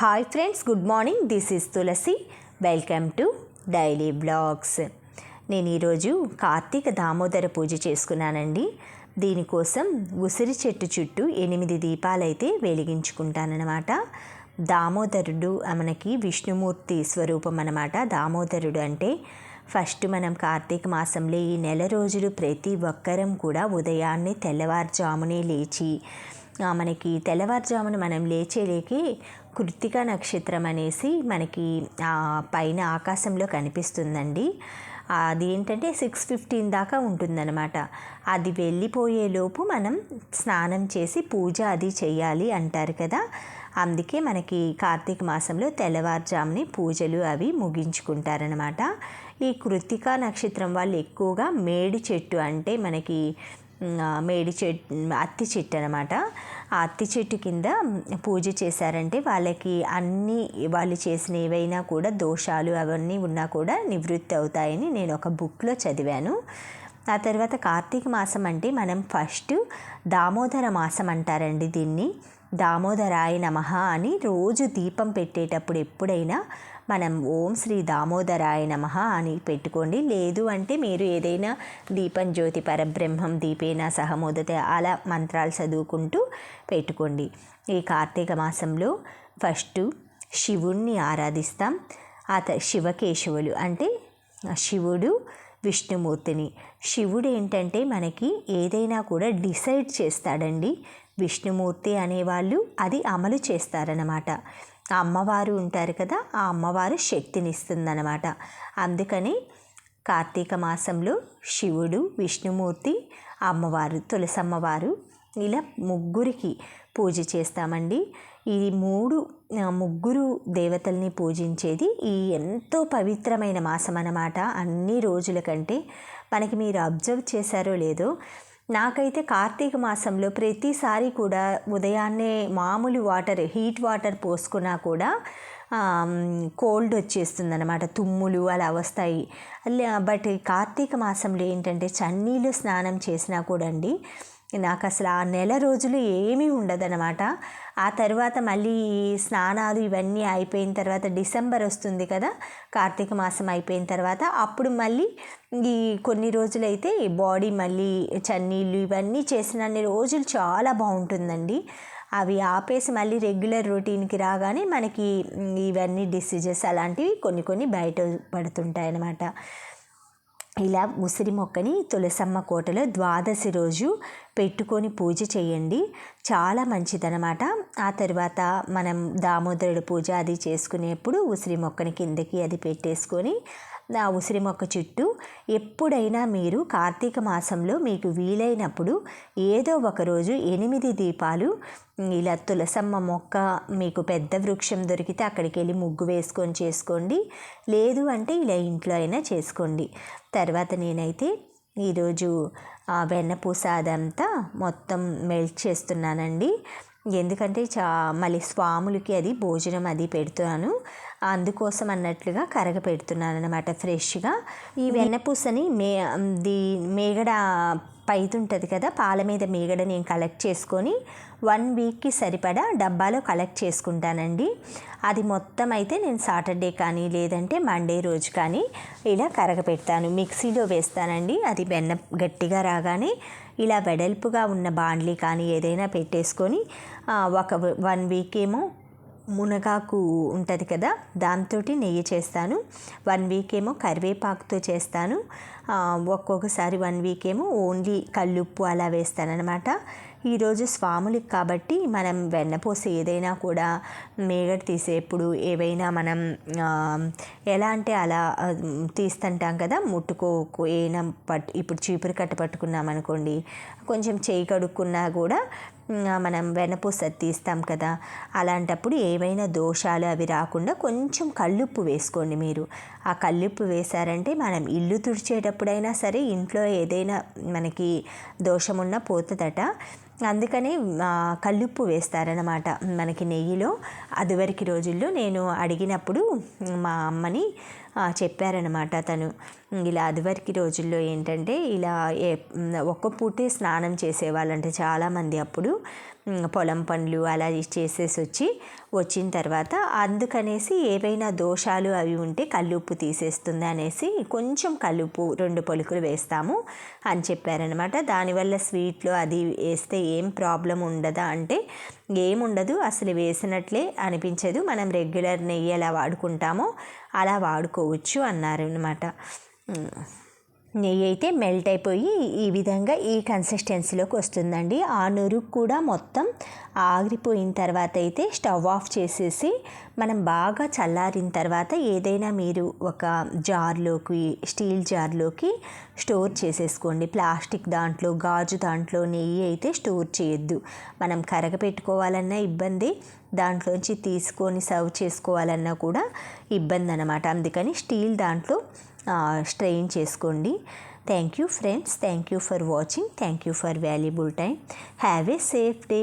Hi friends good morning this is Tulasi welcome to daily blogs నేను ఈరోజు కార్తీక దామోదర పూజ చేసుకున్నానండి. దీనికోసం ఉసిరి చెట్టు చుట్టూ ఎనిమిది దీపాలైతే వెలిగించుకుంటానన్నమాట. దామోదరుడు మనకి విష్ణుమూర్తి స్వరూపం అన్నమాట. దామోదరుడు అంటే ఫస్ట్ మనం కార్తీక మాసంలో ఈ నెల రోజులు ప్రతి ఒక్కరం కూడా ఉదయాన్నే తెల్లవారుజామునే లేచి మనకి తెల్లవారుజామున మనం లేచేలేకి కృత్తిక నక్షత్రం అనేసి మనకి పైన ఆకాశంలో కనిపిస్తుందండి. అది ఏంటంటే సిక్స్ ఫిఫ్టీన్ దాకా ఉంటుందన్నమాట. అది వెళ్ళిపోయేలోపు మనం స్నానం చేసి పూజ అది చేయాలి అంటారు కదా. అందుకే మనకి కార్తీక మాసంలో తెల్లవారుజాముని పూజలు అవి ముగించుకుంటారనమాట ఈ కృత్తికా నక్షత్రం వాళ్ళు ఎక్కువగా మేడి చెట్టు అంటే మనకి మేడి చెట్టు అత్తి చెట్టు అనమాట ఆ అత్తి చెట్టు కింద పూజ చేశారంటే వాళ్ళకి అన్ని వాళ్ళు చేసిన ఏవైనా కూడా దోషాలు అవన్నీ ఉన్నా కూడా నివృత్తి అవుతాయని నేను ఒక బుక్లో చదివాను. ఆ తర్వాత కార్తీక మాసం అంటే మనం ఫస్ట్ దామోదర మాసం అంటారండి దీన్ని. దామోదరాయ నమః అని రోజు దీపం పెట్టేటప్పుడు ఎప్పుడైనా మనం ఓం శ్రీ దామోదరాయ నమః అని పెట్టుకోండి. లేదు అంటే మీరు ఏదైనా దీపం జ్యోతి పరబ్రహ్మం దీపేనా సహమోదత అలా మంత్రాలు చదువుకుంటూ పెట్టుకోండి. ఈ కార్తీక మాసంలో ఫస్ట్ శివుణ్ణి ఆరాధిస్తాం. ఆ త శివకేశవులు అంటే శివుడు విష్ణుమూర్తిని. శివుడు ఏంటంటే మనకి ఏదైనా కూడా డిసైడ్ చేస్తాడండి. విష్ణుమూర్తి అనేవాళ్ళు అది అమలు చేస్తారన్నమాట. ఆ అమ్మవారు ఉంటారు కదా ఆ అమ్మవారు శక్తినిస్తుందన్నమాట. అందుకని కార్తీక మాసంలో శివుడు విష్ణుమూర్తి అమ్మవారు తులసమ్మవారు ఇలా ముగ్గురికి పూజ చేస్తామండి. ఈ మూడు ముగ్గురు దేవతల్ని పూజించేది ఈ ఎంతో పవిత్రమైన మాసం అన్నమాట అన్ని రోజుల కంటే మనకి మీరు అబ్జర్వ్ చేశారో లేదో నాకైతే కార్తీక మాసంలో ప్రతిసారి కూడా ఉదయాన్నే మామూలు వాటర్ హీట్ వాటర్ పోసుకున్నా కూడా కోల్డ్ వచ్చేస్తుంది అనమాట తుమ్ములు అలా వస్తాయి. బట్ కార్తీక మాసంలో ఏంటంటే చన్నీళ్ళు స్నానం చేసినా కూడా అండి నాకు అసలు ఆ నెల రోజులు ఏమీ ఉండదన్నమాట. ఆ తర్వాత మళ్ళీ ఈ స్నానాలు ఇవన్నీ అయిపోయిన తర్వాత డిసెంబర్ వస్తుంది కదా కార్తీక మాసం అయిపోయిన తర్వాత అప్పుడు మళ్ళీ ఈ కొన్ని రోజులైతే బాడీ మళ్ళీ చన్నీళ్ళు ఇవన్నీ చేసినన్ని రోజులు చాలా బాగుంటుందండి. అవి ఆపేసి మళ్ళీ రెగ్యులర్ రొటీన్కి రాగానే మనకి ఇవన్నీ డిసీజెస్ అలాంటివి కొన్ని కొన్ని బయట పడుతుంటాయి అన్నమాట ఇలా ఉసిరి మొక్కని తులసమ్మ కోటలో ద్వాదశి రోజు పెట్టుకొని పూజ చేయండి. చాలా మంచిదనమాట ఆ తర్వాత మనం దామోదరుడు పూజ అది చేసుకునేప్పుడు ఉసిరి మొక్కని కిందకి అది పెట్టేసుకొని ఆ ఉసిరి మొక్క చుట్టూ ఎప్పుడైనా మీరు కార్తీక మాసంలో మీకు వీలైనప్పుడు ఏదో ఒక రోజు ఎనిమిది దీపాలు ఇలా తులసమ్మ మొక్క మీకు పెద్ద వృక్షం దొరికితే అక్కడికి వెళ్ళి ముగ్గు వేసుకొని చేసుకోండి. లేదు అంటే ఇలా ఇంట్లో అయినా చేసుకోండి. తర్వాత నేనైతే ఈరోజు ఆ వెన్నపూస అదంతా మొత్తం మెల్ట్ చేస్తున్నానండి. ఎందుకంటే చా మళ్ళీ స్వాములకి అది భోజనం అది పెడుతున్నాను అందుకోసం అన్నట్లుగా కరగపెడుతున్నాను అనమాట ఫ్రెష్గా. ఈ వెన్నపూసని మే ది మేగడ పైతుంటుంది ఉంటుంది కదా పాల మీద మేగడ నేను కలెక్ట్ చేసుకొని వన్ వీక్కి సరిపడా డబ్బాలో కలెక్ట్ చేసుకుంటానండి. అది మొత్తం అయితే నేను సాటర్డే కానీ లేదంటే మండే రోజు కానీ ఇలా కరగపెడతాను. మిక్సీలో వేస్తానండి. అది బెన్న గట్టిగా రాగానే ఇలా వెడల్పుగా ఉన్న బాండ్లీ కానీ ఏదైనా పెట్టేసుకొని ఒక వన్ వీక్ ఏమో మునగాకు ఉంటుంది కదా దాంతో నెయ్యి చేస్తాను. వన్ వీక్ ఏమో కరివేపాకుతో చేస్తాను. ఒక్కొక్కసారి వన్ వీక్ ఏమో ఓన్లీ కల్లుప్పు అలా వేస్తానన్నమాట. ఈరోజు స్వాములకి కాబట్టి మనం వెన్నపూస ఏదైనా కూడా మేగడ తీసేప్పుడు ఏవైనా మనం ఎలా అంటే అలా తీస్తుంటాం కదా ముట్టుకోకు ఏనా పట్టు ఇప్పుడు చీపురు కట్ట పట్టుకున్నాం అనుకోండి కొంచెం చేయి కడుక్కున్నా కూడా మనం వెనపూస తీస్తాం కదా. అలాంటప్పుడు ఏవైనా దోషాలు అవి రాకుండా కొంచెం కల్లుప్పు వేసుకోండి మీరు. ఆ కల్లుప్పు వేశారంటే మనం ఇల్లు తుడిచేటప్పుడైనా సరే ఇంట్లో ఏదైనా మనకి దోషమున్నా పోతుందట. అందుకని ఆ, కల్లుప్పు వేస్తారనమాట మనకి నెయ్యిలో అదివరికి రోజుల్లో నేను అడిగినప్పుడు మా అమ్మని చెప్పారనమాట తను. ఇలా అదివరకు రోజుల్లో ఏంటంటే ఇలా ఏ ఒక్క పూటే స్నానం చేసేవాళ్ళంటే చాలామంది అప్పుడు. పొలం పనులు అలా చేసేసి వచ్చి వచ్చిన తర్వాత అందుకనేసి ఏవైనా దోషాలు అవి ఉంటే కల్లుప్పు తీసేస్తుంది అనేసి కొంచెం కల్లుప్పు రెండు పలుకులు వేస్తాము అని చెప్పారనమాట దానివల్ల స్వీట్లో అది వేస్తే ఏం ప్రాబ్లం ఉండదా అంటే ఏముండదు అసలు వేసినట్లే అనిపించదు. మనం రెగ్యులర్ నెయ్యి ఎలా వాడుకుంటామో అలా వాడుకోవచ్చు అన్నారు అనమాట నెయ్యి అయితే మెల్ట్ అయిపోయి ఈ విధంగా ఈ కన్సిస్టెన్సీలోకి వస్తుందండి. ఆ నురుగు కూడా మొత్తం ఆగిపోయిన తర్వాత అయితే స్టవ్ ఆఫ్ చేసేసి మనం బాగా చల్లారిన తర్వాత ఏదైనా మీరు ఒక జార్లోకి స్టీల్ జార్లోకి స్టోర్ చేసేసుకోండి. ప్లాస్టిక్ దాంట్లో గాజు దాంట్లో నెయ్యి అయితే స్టోర్ చేయొద్దు. మనం కరగపెట్టుకోవాలన్నా ఇబ్బంది దాంట్లోంచి తీసుకొని సర్వ్ చేసుకోవాలన్నా కూడా ఇబ్బంది అనమాట అందుకని స్టీల్ దాంట్లో స్ట్రెయిన్ చేసుకోండి. Thank you friends thank you for watching thank you for valuable time have a safe day